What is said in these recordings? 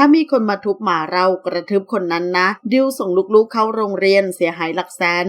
ถ้ามีคนมาทุบหมาเรากระทืบคนนั้นนะ ดิวส่งลูกๆเข้าโรงเรียนเสียหายหลักแสน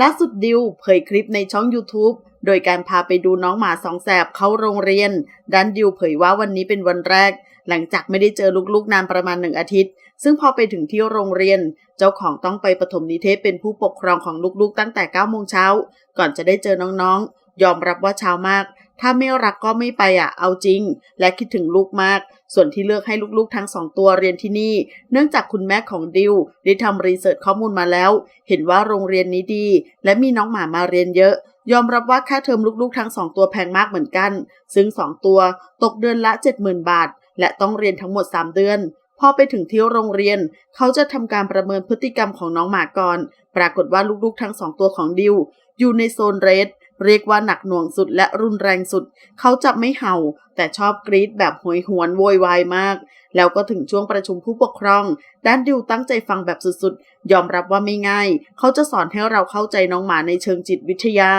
ล่าสุดดิวเผยคลิปในช่อง YouTube โดยการพาไปดูน้องหมาสองแสบเข้าโรงเรียน ด้านดิวเผยว่าวันนี้เป็นวันแรก หลังจากไม่ได้เจอลูกๆนานประมาณหนึ่งอาทิตย์ ซึ่งพอไปถึงที่โรงเรียน เจ้าของต้องไปปฐมนิเทศเป็นผู้ปกครองของลูกๆตั้งแต่9โมงเช้า ก่อนจะได้เจอน้องๆ ยอมรับว่าเช้ามาก ถ้าไม่รักก็ไม่ไปอะ เอาจริง และคิดถึงลูกมาก ส่วนที่เลือกให้ลูกๆทั้งสองตัวเรียนที่นี่ เนื่องจากคุณแม่ของดิวได้ทำรีเสิร์ชข้อมูลมาแล้ว เห็นว่าโรงเรียนนี้ดี และมีน้องหมามาเรียนเยอะ ยอมรับว่าค่าเทอมลูกๆทั้งสองตัวแพงมากเหมือนกัน ซึ่งสองตัวตกเดือนละ 70,000 บาท และต้องเรียนทั้งหมด 3 เดือนพอไปถึงที่โรงเรียน เขาจะทำการประเมินพฤติกรรมของน้องหมาก่อน ปรากฏว่าลูกๆทั้งสองตัวของดิวอยู่ในโซนเรด เรียกว่าหนักหน่วงสุดและรุนแรงสุด เขาจะไม่เห่า แต่ชอบกรีดแบบหวยหวนโวยวายมาก แล้วก็ถึงช่วงประชุมผู้ปกครองด้านดิวตั้งใจฟังแบบสุดๆ ยอมรับว่าไม่ง่าย เขาจะสอนให้เราเข้าใจน้องหมาในเชิงจิตวิทยา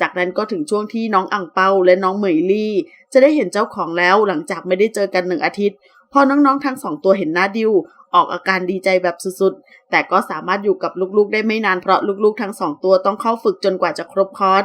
จากนั้นก็ถึงช่วงที่น้องอังเปาและน้องเหมยลี่ จะได้เห็นเจ้าของแล้วหลังจากไม่ได้เจอกันหนึ่งอาทิตย์ พอน้องๆทั้งสองตัวเห็นหน้าดิวออกอาการดีใจแบบสุดๆ แต่ก็สามารถอยู่กับลูกๆ ได้ไม่นานเพราะลูกๆ ทั้งสองตัวต้องเข้าฝึกจนกว่าจะครบคอร์ส